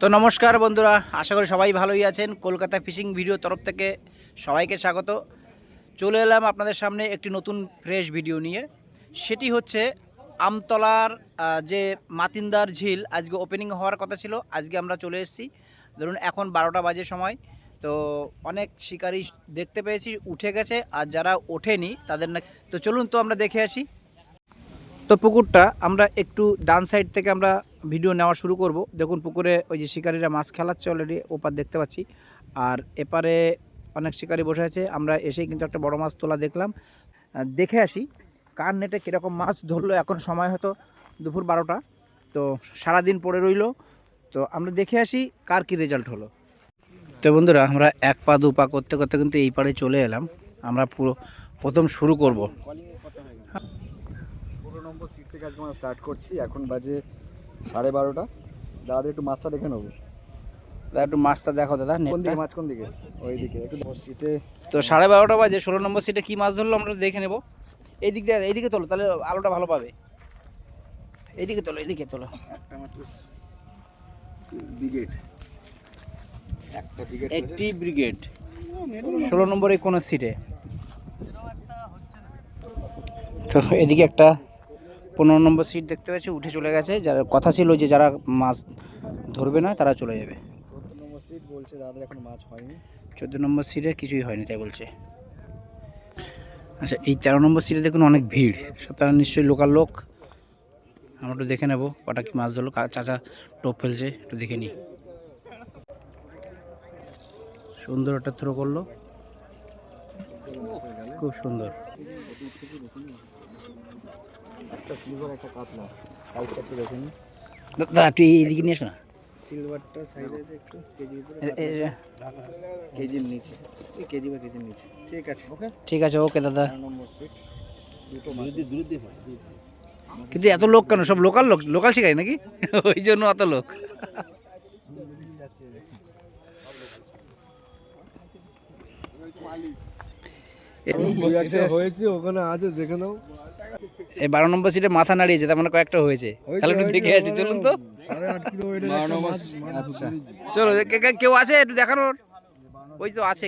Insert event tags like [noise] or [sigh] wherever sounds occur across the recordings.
তো নমস্কার বন্ধুরা, আশা করি সবাই ভালোই আছেন। কলকাতা ফিশিং ভিডিও তরফ থেকে সবাইকে স্বাগত। চলে এলাম আপনাদের সামনে একটি নতুন ফ্রেশ ভিডিও নিয়ে। সেটি হচ্ছে আমতলার যে মাতিন্দার ঝিল, আজকে ওপেনিং হওয়ার কথা ছিল, আজকে আমরা চলে এসেছি। ধরুন এখন বারোটা বাজে সময়, তো অনেক শিকারি দেখতে পেয়েছি, উঠে গেছে, আর যারা ওঠেনি তাদের না তো চলুন তো আমরা দেখে আসি। তো পুকুরটা আমরা একটু ডান সাইড থেকে আমরা ভিডিও নেওয়া শুরু করব। দেখুন, পুকুরে ওই যে শিকারীরা মাছ খেলাচ্ছে অলরেডি ওপার দেখতে পাচ্ছি। আর এপারে অনেক শিকারী বসে আছে। আমরা এসেই কিন্তু একটা বড় মাছ তোলা দেখলাম। দেখে আসি কার নেটে কীরকম মাছ ধরলো। এখন সময় হতো দুপুর বারোটা। তো সারাদিন পড়ে রইল। তো আমরা দেখে আসি কার কি রেজাল্ট হলো। তো বন্ধুরা, আমরা এক পা, দু পা করতে করতে কিন্তু এই পারে চলে এলাম। আমরা পুরো প্রথম শুরু করব। পনেরো নম্বর সিট থেকে আজকে আমরা স্টার্ট করছি। এখন বাজে সাড়ে বারোটা। দাদা একটু মাছটা দেখে নেব। দাদা একটু মাছটা দেখো দাদা কোন দিকে? মাছ কোন দিকে? ওই দিকে একটু সিটে। তো সাড়ে বারোটা বাজে ষোলো নম্বর সিটে কী মাছ ধরলো আমরা দেখে নেব। এই দিক দিয়ে এইদিকে তোলো তাহলে আলোটা ভালো পাবে। এইদিকে তোলো এইদিকে তোলো। একটা মাত্র ব্রিগেড। একটা ব্রিগেড একটি ব্রিগেড। ষোলো নম্বর এই কোনো সিটে? তো এদিকে একটা পনেরো নম্বর সিট দেখতে পাচ্ছি উঠে চলে গেছে। যার কথা ছিল যে যারা মাছ ধরবে না তারা চলে যাবে। চোদ্দ নম্বর সিট বলছে দাদার এখন মাছ হয়নি। চোদ্দ নম্বর সিটে কিছুই হয়নি তাই বলছে। আচ্ছা এই তেরো নম্বর সিটে দেখুন অনেক ভিড়। সব তারা নিশ্চয়ই লোকাল লোক। আমরা একটু দেখে নেব কটা কি মাছ ধরলো। চাচা টোপ ফেলছে একটু দেখে নিই। সুন্দর একটা থ্রো করল। খুব সুন্দর। একটা সিলভার একটা কাতলা সাইজটা একটু দেখে দাদা তুই এইদিকে নিয়ে এসো না। সিলভারটা সাইজে আছে একটু কেজির উপরে এ- এ- কেজির নিচে। এই কেজি বা কেজির নিচে। ঠিক আছে। ওকে। ঠিক আছে ওকে দাদা। নম্বর দুটো কিন্তু এত লোক কেন? সব লোকাল লোক লোকাল শিকারি নাকি? [laughs] ওই জন্য এত লোক। হয়েছে ওখানে আছে দেখে নাও। এই বারো নম্বর সিটে মাথা নাড়িয়েছে তার মানে কয়েকটা হয়েছে। তাহলে একটু দেখে আসি চলুন তো। আচ্ছা। চলো কে- কে- কেউ আছে? একটু দেখানোর ওই তো আছে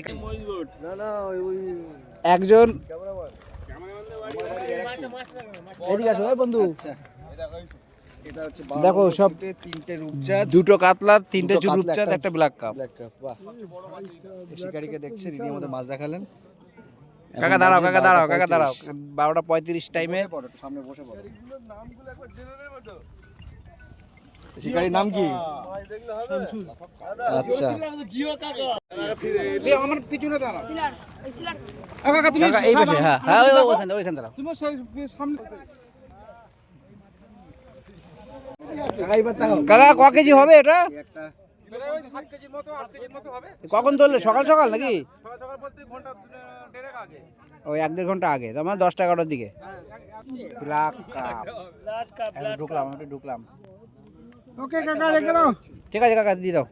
না না ওই ওই। একজন। বন্ধু। দেখো সব তিনটে রূপচাঁদ দুটো কাতলা তিনটে রূপচাঁদ একটা- ব্ল্যাক কাপ। ব্ল্যাক কাপ বাহ। শিকারিকে দেখছে মাছ দেখালেন। কাকা দাঁড়াও কাকা দাঁড়াও কাকা দাঁড়াও। বারোটা পঁয়ত্রিশ টাইমে পড়ো সামনে বসে পড়ো। শিকারির নাম কি? আচ্ছা। আমার পিছনে দাঁড়াও। কাকা এই পাশে হ্যাঁ হ্যাঁ ওই- ওই- ওইখানে ওইখানে দাঁড়াও। কাকা ক কেজি হবে এটা? একটা। কখন ধরলে? সকাল সকাল নাকি? ওই এক দেড় ঘণ্টা আগে তোমার মানে দশটা এগারোটার দিকে। একটু ঢুকলাম ঢুকলাম। ঠিক আছে কাকা দিয়ে দাও।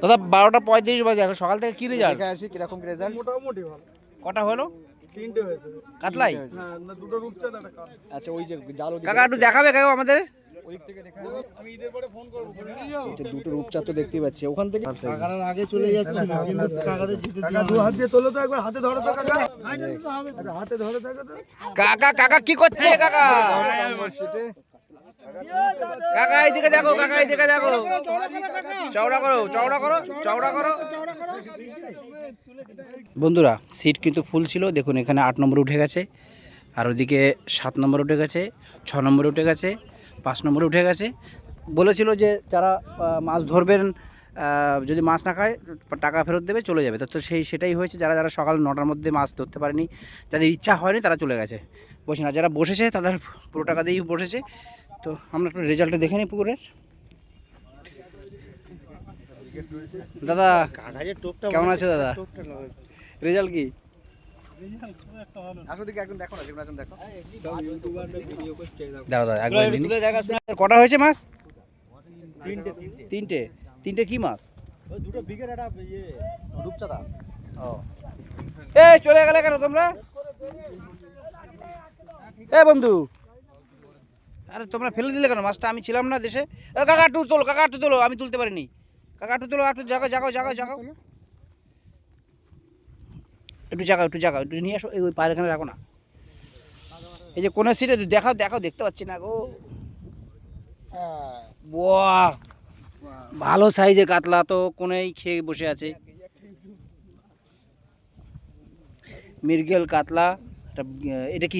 দাদা বারোটা পঁয়ত্রিশ বাজে এখন সকাল থেকে কি রেজাল্ট আসি কীরকম রেজাল্ট কটা হলো? কাতলাই? আচ্ছা ওই যে জাল কাকা একটু দেখাবে কাকা আমাদের? ওই থেকে দেখে দুটো রূপচাঁদ তো দেখতেই পাচ্ছি। ওখান থেকে আগে চলে যাচ্ছে কিন্তু কাকাদের জিতে কাকা দু হাত দিয়ে তোলো তো একবার হাতে ধরো তো কাকা। হাতে ধরে থাকে তো কাকা। কাকা কি করছে কাকা? সিটে কাকা এইদিকে দেখো কাকা এইদিকে দেখো। চওড়া করো চওড়া করো চওড়া করো। বন্ধুরা সিট কিন্তু ফুল ছিল। দেখুন এখানে আট নম্বর উঠে গেছে। আর ওদিকে সাত নম্বর উঠে গেছে ছ নম্বর উঠে গেছে। পাঁচ নম্বরে উঠে গেছে। বলেছিল যে যারা আহ, মাছ ধরবেন যদি মাছ না খায় টাকা ফেরত দেবে চলে যাবে। তো তো সেই সেটাই হয়েছে। যারা যারা সকাল নটার মধ্যে মাছ ধরতে পারেনি যাদের ইচ্ছা হয়নি তারা চলে গেছে। বসে না যারা বসেছে তাদের পুরো টাকা দিয়েই বসেছে। তো আমরা একটু রেজাল্টটা দেখে নিই পুকুরের। দাদা কেমন আছে দাদা? রেজাল্ট কি? কটা হয়েছে মাছ? তিনটে তিনটে। কি মাছ? দুটো বিঘের একটা ইয়ে রূপচাঁদা। ও। এ চলে গেলে কেন তোমরা? এ বন্ধু। আরে তোমরা ফেলে দিলে কেন? মাছটা আমি ছিলাম না দেশে। কাকা একটু তোলো কাকা একটু তোলো আমি তুলতে পারিনি। কাকা একটু তোলো একটু জাগাও জাগাও জাগাও জাগাও। একটু জাগাও একটু জাগাও, একটু নিয়ে আসো ওই পায়ের এখানে রাখো না। এই যে কোনের সিটে দেখাও দেখাও, দেখতে পাচ্ছি না গো। ভালো সাইজের কাতলা তো কোনেই খেয়ে বসে আছে। মির্গেল কাতলা এটা কি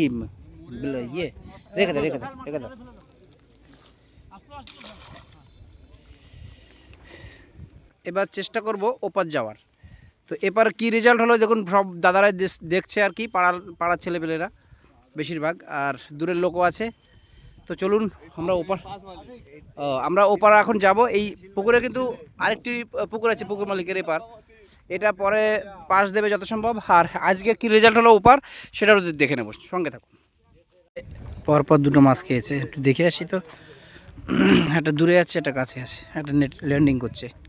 ইয়ে? রেখে দাও রেখে দাও রেখে দাও। এবার চেষ্টা করব ওপার যাওয়ার। তো এবার কি রেজাল্ট হলো? দেখুন, সব দাদারাই দেশ- দেখছে আর কি, পাড়ার পাড়ার ছেলেপেলেরা বেশিরভাগ, আর দূরের লোকও আছে। তো চলুন, আমরা ওপার আমরা ওপার এখন যাব। এই পুকুরে কিন্তু আরেকটি পুকুর আছে, পুকুর মালিকের এপার। এটা পরে পাশ দেবে যত সম্ভব। আর আজকে কি রেজাল্ট হলো ওপার সেটা দেখে নেব। সঙ্গে থাকুন। পরপর দুটো মাছ খেয়েছে। একটু দেখে আসি তো। একটা দূরে আছে, একটা কাছে আছে। একটা নেট ল্যান্ডিং করছে।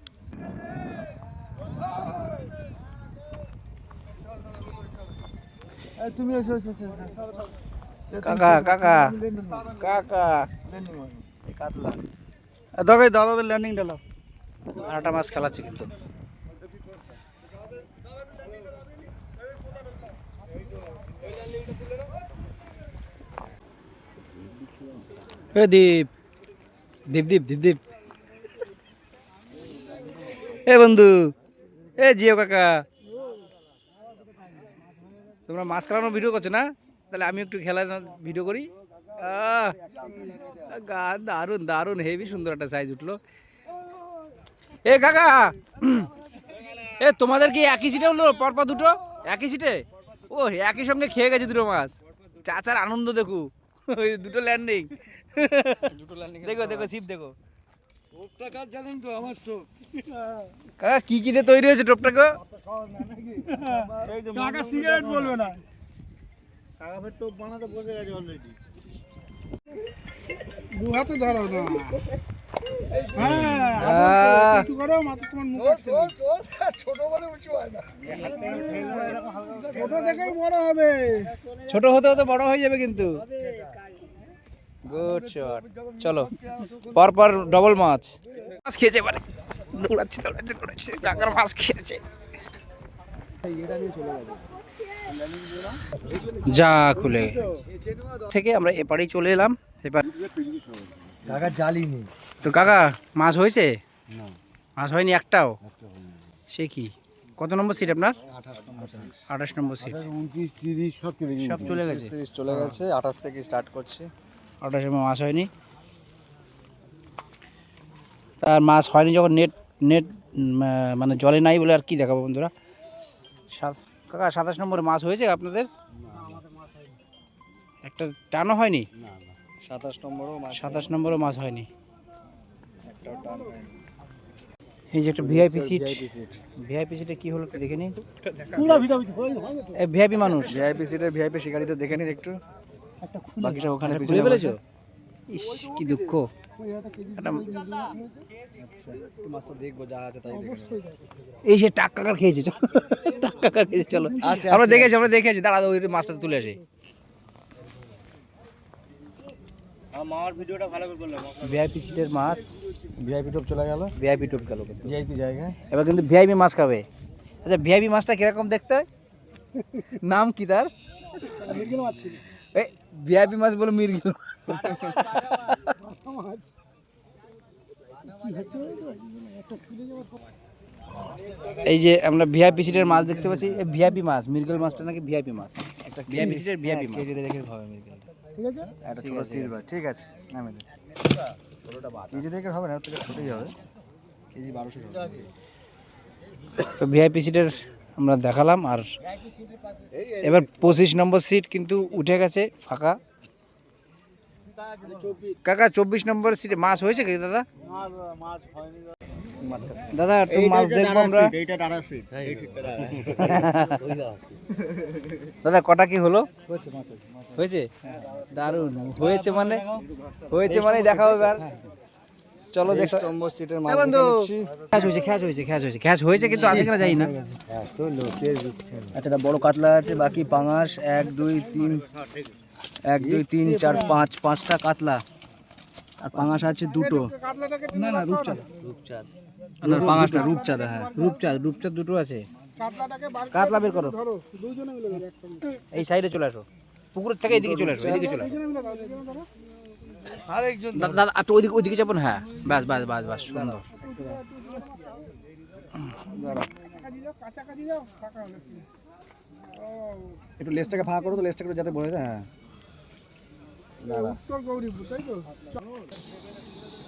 তুমি এসো এসো কাকা কাকা। কাকা। কাতলা। দাদা দাদাদের ল্যান্ডিং ডালা আরেকটা মাছ খেলাচ্ছে কিন্তু। এ দীপ। দীপ দীপ দীপ দীপ। এ বন্ধু। এ জিও কাকা। তোমরা মাছ খেলানোর ভিডিও করছ না? তাহলে আমি একটু খেলার ভিডিও করি। দারুণ দারুণ হেভি সুন্দর একটা সাইজ উঠল। এ কাকা! এ তোমাদের কি একই সিটে হলো পরপর দুটো? একই সিটে ও একই সঙ্গে খেয়ে গেছে দুটো মাছ। চাচার আনন্দ দেখো। দুটো ল্যান্ডিং দেখো দেখো সিপ দেখো। কাকা কি কি দিয়ে তৈরি হয়েছে টোপটাকে টাকা সিগারেট বলবে না ফের বানাতে বসে গেছে অলরেডি দু হাতে ধরো না হ্যাঁ আহ। একটু করো মাথা তোমার মুখ ছোট বলে উঁচু হয় না ছোট থেকেই বড় হবে ছোট হতে হতে বড় হয়ে যাবে কিন্তু গুড শট চলো পরপর ডবল মাছ মাছ খেয়েছে এবারে। দৌড়াচ্ছে দৌড়াচ্ছে দৌড়াচ্ছে কাকার মাছ খেয়েছে। যা খুলে। থেকে আমরা এপারেই চলে এলাম। এবার টাকা জ্বালিনি তো কাকা মাছ হয়েছে? মাছ হয়নি একটাও? সে কি? কত নম্বর সিট আপনার? আঠাশ নম্বর সিট উনত্রিশ তিরিশ সব চলে সব চলে গেছে। চলে গেছে আঠাশ থেকে স্টার্ট করছি। আঠাশের মাছ হয়নি। তার মাছ হয়নি যখন নেট নেট মানে জলে নাই বলে আর কি দেখাবো বন্ধুরা? সাত- কাকা সাতাশ নম্বরে মাছ হয়েছে আপনাদের? একটা টানও হয়নি? সাতাশ নম্বরও মাছ সাতাশ নম্বরও মাছ হয়নি। এই যে একটা ভিআইপি সিট ভিআইপি সিটে কি হলো একটু দেখে নিন। ভিআইপি মানুষ। ভিআইপি সিটের ভিআইপি শিকারিতে দেখে নিন একটু। বাকি সব ওখানে পিছনে ফেলেছো ইস কি দুঃখ। নেব। এই যে টাক কাকার খেয়েছে চলো। টাক কাকার খেয়েছে চলো। আসে, আমরা দেখেছি আমরা দেখেছি। দাঁড়া ওই মাছটা তুলে আসি। ভিআইপি সিটের মাছ। ভিআইপি টপ চলে গেল? ভিআইপি টপ গেল কিন্তু। ভিআইপি জায়গায়? এবার কিন্তু ভিআইপি মাছ খাবে। আচ্ছা ভিআইপি মাছটা কীরকম দেখতে হয়? নাম কি তার? এই ভিআইপি মাছ বলে মির্গিল এই যে আমরা ভিআইপি সিটের মাছ দেখতে পাচ্ছি এই ভিআইপি মাছ মির্গেল মাছটা নাকি ভিআইপি মাছ? একটা ভিআইপি সিটের ভিআইপি মাছ। কেজি দেখে হবে মিরকেলটা ঠিক আছে? একটা ছোট সিলভার ঠিক আছে নামে দে। কেজি দেখে হবে না ওর থেকে ছোটই হবে। কেজি বারোশো হবে তো ভিআইপি সিটের আমরা দেখালাম আর এবার পঁচিশ নম্বর সিট কিন্তু উঠে গেছে ফাঁকা। কাকা চব্বিশ নম্বর সিটে মাছ হয়েছে কি দাদা? দাদা একটু মাছ দেখব আমরা। সিটটা দাদা কটা কি হলো? হয়েছে দারুণ। হয়েছে মানে? হয়েছে মানে দেখা হবে এবার চলো দেখো নম্বর সিটের মাছ নিচ্ছি। খ্যাচ হয়েছে খ্যাচ হয়েছে খ্যাচ হয়েছে খ্যাচ হয়েছে কিন্তু আছে কিনা যাই না। আচ্ছা একটা বড় কাতলা আছে বাকি পাঙাশ এক দুই তিন এক দুই তিন চার পাঁচ পাঁচটা কাতলা। আর পাঙাশ আছে দুটো। না না রূপচাঁদ। রূপচাঁদ। না পাঙাশ রূপচাঁদ হ্যাঁ। রূপচাঁদ রূপচাঁদ দুটো আছে। কাতলা বের করো। এই সাইডে চলে আসো। পুকুরের থেকে এইদিকে চলে আসো এইদিকে চলে আসো। আরেকজন দাদা একটু ওইদিকে ওইদিকে যাবেন হ্যাঁ। বাস বাস বাস বাস সুন্দর। একটু লেজটাকে ফাঁকা করো তো লেজটাকে যাতে যায় হ্যাঁ।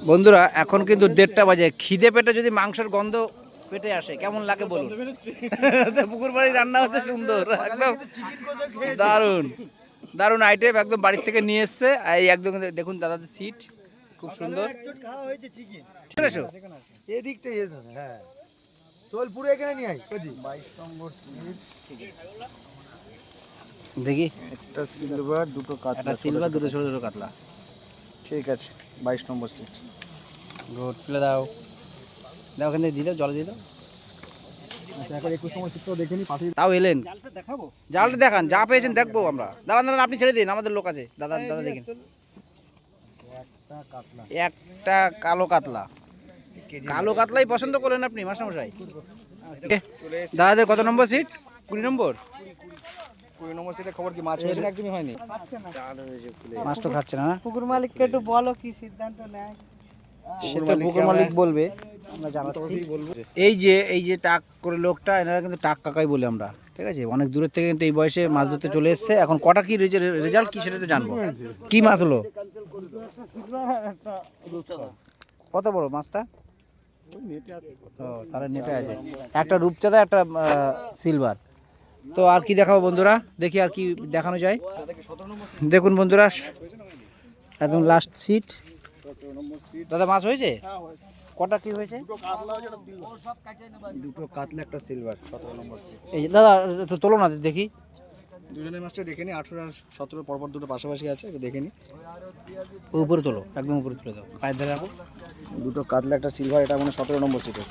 বন্ধুরা এখন কিন্তু দেড়টা বাজে। খিদে পেটে যদি মাংসের গন্ধ পেটে আসে কেমন লাগে বলুন? [laughs] পুকুর বাড়ি রান্না হচ্ছে সুন্দর একদম দারুণ। দারুণ আইটেম একদম বাড়ির থেকে নিয়ে এসছে। এই একদম দেখুন দাদাদের সিট খুব সুন্দর। এদিকটা হ্যাঁ। চল এখানে নিয়ে আয় বাইশ নম্বর দেখি। একটা সিলভার দুটো কাতলা একটা সিলভার দুটো ছোট ছোট কাতলা। ঠিক আছে বাইশ নম্বর সিট গুড ফেলে দাও। দাও ওখানে দিয়ে দাও জল দিয়ে দাও আচ্ছা এখন একুশ নম্বর সিটটাও দেখে নি পাশেই তাও এলেন? জালটা দেখান যা পেয়েছেন দেখব আমরা। দাঁড়ান দাঁড়ান আপনি ছেড়ে দিন আমাদের লোক আছে। দাদা দাদা দেখেন। একটা কালো কাতলা। কালো কাতলাই পছন্দ করলেন আপনি মাসামশাই দাদাদের কত নম্বর সিট? কুড়ি নম্বর? কুড়ি নম্বর সিটে খবর কি মাছ হয়েছে? একদমই হয়নি। মাছ তো খাচ্ছে না? পুকুর মালিককে একটু বলো কি সিদ্ধান্ত নেয়। সে তো পুকুর মালিক বলবে। আমরা জানাচ্ছি। এই যে এই যে টাক করে লোকটা এনারা কিন্তু টাক কাকাই বলে আমরা ঠিক আছে? অনেক দূরের থেকে কিন্তু এই বয়সে মাছ ধরতে চলে এসছে। এখন কটা কি রেজাল্ট কি সেটা তো জানব। কি মাছ হলো? কত বড় মাছটা? তাহলে নেটে আছে। একটা রূপচাঁদা একটা সিলভার। তো আর কি দেখাবো বন্ধুরা? দেখি আর কি দেখানো যায়। দেখুন বন্ধুরা একদম লাস্ট সিট দাদা মাছ হয়েছে। কটা কি হয়েছে? দুটো কাতলা একটা সিলভার সতেরো নম্বর এই যে দাদা একটু তোলো না দেখি। দুজনের মাছটা দেখে নি আঠেরো আর সতেরো পরপর দুটো পাশাপাশি আছে দেখে নি। উপরে তোলো একদম উপরে তুলে দাও। পায়ের ধরে রাখো। দুটো কাতলা একটা সিলভার এটা মানে সতেরো নম্বর সিটে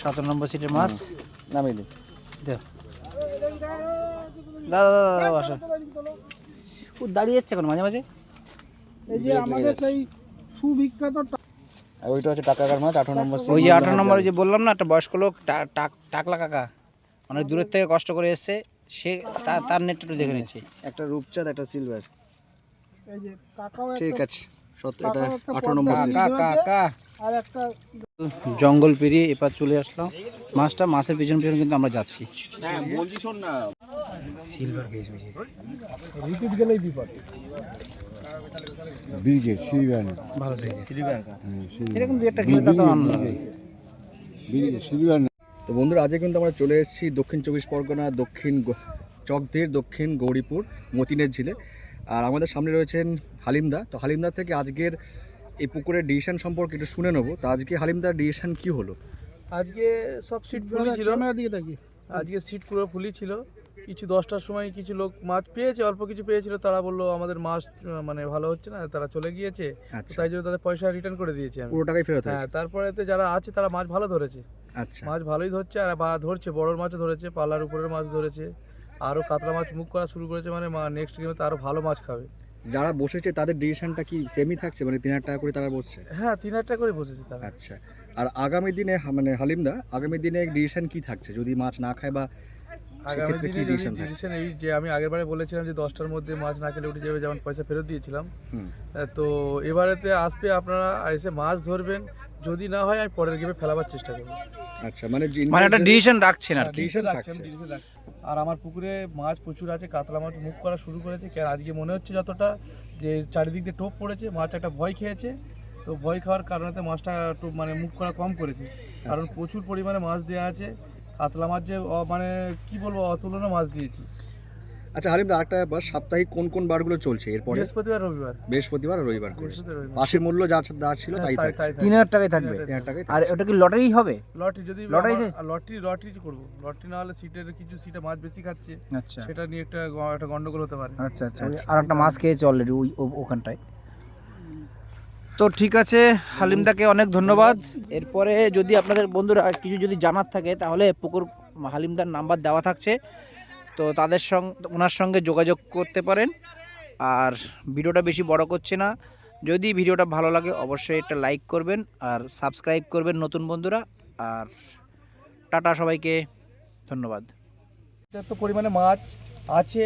সতেরো নম্বর সিটের মাছ? নামিয়ে দিন দেও দাদা দাদা দাদা আসো। ও দাঁড়িয়ে যাচ্ছে এখন মাঝে মাঝে? এই যে আমাদের সেই সুবিখ্যাত আর ওইটা হচ্ছে টাকাকার মাছ আঠারো নম্বর ওই যে আঠারো নম্বরে যে বললাম না একটা বয়স্ক লোক টা- টাক টাকলা কাকা অনেক দূরের থেকে কষ্ট করে এসছে সে তার নেটটা একটু দেখে নিচ্ছি। একটা রূপচাঁদ একটা সিলভার এই যে কাকাও ঠিক আছে সত্য এটা আঠারো নম্বর কাকা কাকা। আর একটা জঙ্গল পেরিয়ে এপার চলে আসলাম। মাছটা মাছের পিছন পিছন কিন্তু আমরা যাচ্ছি। সিলভার খেয়েছি গেলেই বিপদ। ব্রিজের সিলভার। ভালো লেগেছে এরকম দু একটা খেলে তো আনন্দ সিলভার। তো বন্ধুরা আজকে কিন্তু আমরা চলে এসেছি দক্ষিণ চব্বিশ পরগনা দক্ষিণ চকদের দক্ষিণ গৌরীপুর মতিনের ঝিলে। আর আমাদের সামনে রয়েছেন হালিমদা। তো হালিমদা থেকে আজকের এই পুকুরের ডিসিশন সম্পর্কে একটু শুনে নেব। তো আজকে হালিমদার ডিসিশন কি হলো? আজকে সব সিট ফুলই ছিল। আজকে সিট পুরো ফুলই ছিল। কিছু দশটার সময় কিছু লোক মাছ পেয়েছে অল্প কিছু পেয়েছিল তারা বলল আমাদের মাছ মানে ভালো হচ্ছে না তারা চলে গিয়েছে। আচ্ছা। তাই জন্য তাদের পয়সা রিটার্ন করে দিয়েছি আমি। পুরো টাকাই ফেরত হ্যাঁ হয়েছে তারপরেতে যারা আছে তারা মাছ ভালো ধরেছে। আচ্ছা। মাছ ভালোই ধরছে আর বা ধরছে বড় মাছও ধরেছে পাল্লার উপরের মাছ ধরেছে আরও কাতলা মাছ মুখ করা শুরু করেছে মানে নেক্সট গেমে তো আরও ভালো মাছ খাবে। যারা বসেছে তাদের ডিসিশনটা কি সেমই থাকছে? মানে তিন হাজার টাকা করে তারা বসছে? হ্যাঁ তিন হাজার টাকা করে বসেছে তারা। আচ্ছা। আর আগামী দিনে মানে হালিমদা আগামী দিনে ডিসিশন কি থাকছে? যদি মাছ না খায় বা সেক্ষেত্রে কি ডিসিশন ডিসিশন এই যে আমি আগের বারে বলেছিলাম যে দশটার মধ্যে মাছ না খেলে উঠে যাবে যেমন পয়সা ফেরত দিয়েছিলাম। তো এবারেতে আসবে আপনারা এসে মাছ ধরবেন। যদি না হয় আমি পরের গেমে ফেলাবার চেষ্টা করব। আচ্ছা মানে মানে একটা ডিসিশন রাখছেন আর ডিসিশন রাখছি, আমি থাকছে ডিসিশন রাখছি। আর আমার পুকুরে মাছ প্রচুর আছে কাতলা মাছ মুখ করা শুরু করেছে কেন আজকে মনে হচ্ছে যতটা যে চারিদিক দিয়ে টোপ পড়েছে মাছ একটা ভয় খেয়েছে। তো ভয় খাওয়ার কারণে মাছটা একটু মানে মুখ করা কম করেছে। কারণ প্রচুর পরিমাণে মাছ দেওয়া আছে কাতলা মাছ যে অ- মানে কি বলব অতুলনীয় মাছ দিয়েছি। আচ্ছা হালিমদা একটা ব্যাপার সাপ্তাহিক কোন কোন বারগুলো চলছে এরপরে? বৃহস্পতিবার রবিবার। বৃহস্পতিবার আর রবিবার করে। বৃহস্পতিবার রবিবার। পাশের মূল্য যা যা ছিল তাই হ্যাঁ, তাই তাই তিন হাজার টাকায় থাকবে। তিন হাজার টাকাই আর ওটা কি লটারি হবে? লটারি যদি লটারি লটারি লটারি করব। লটারি না হলে সিটের কিছু সিটে মাছ বেশি খাচ্ছে। আচ্ছা। সেটা নিয়ে একটা একটা গন্ডগোল হতে পারে। আচ্ছা আচ্ছা। আর একটা মাছ খেয়েছে অলরেডি ওই ও- ওখানটায়। তো ঠিক আছে, হালিমদাকে অনেক ধন্যবাদ। এরপরে যদি আপনাদের বন্ধুরা কিছু যদি জানার থাকে, তাহলে পুকুর হালিমদার নাম্বার দেওয়া থাকছে। তো তাদের সঙ্গে ওনার সঙ্গে যোগাযোগ করতে পারেন। আর ভিডিওটা বেশি বড় করছে না। যদি ভিডিওটা ভালো লাগে, অবশ্যই একটা লাইক করবেন আর সাবস্ক্রাইব করবেন নতুন বন্ধুরা। আর টাটা সবাইকে, ধন্যবাদ। এত পরিমাণে মাছ আছে,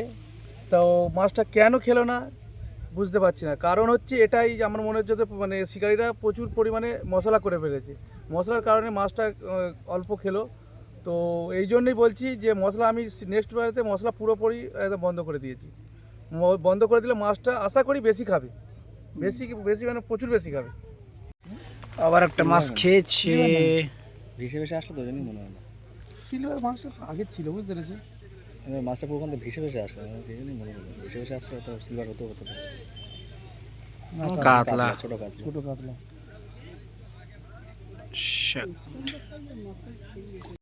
তো মাছটা কেন খেলো না? বুঝতে পারছি না। কারণ হচ্ছে এটাই যে আমার মনে হচ্ছে যে মানে শিকারীরা প্রচুর পরিমাণে মশলা করে ফেলেছে। মশলার কারণে মাছটা অল্প খেলো। তো এই জন্যই বলছি যে মশলা আমি নেক্সট বারেতে মশলা পুরোপুরি একদম বন্ধ করে দিয়েছি। বন্ধ করে দিলে মাছটা আশা করি বেশি খাবে। বেশি বেশি মানে প্রচুর বেশি খাবে। আবার একটা মাছ খেয়েছে। ভেসে ভেসে আসলো তো জন্যই মনে হয় না। সিলভার মাছটা আগের ছিল বুঝতে পেরেছি। মাছটা পুরো ওখান থেকে ভেসে ভেসে আসলো। জন্যই মনে হলো ভেসে ভেসে আসছে তো সিলভার হতে হতে পারে। কাতলা ছোট কাতলা। ছোট কাতলা.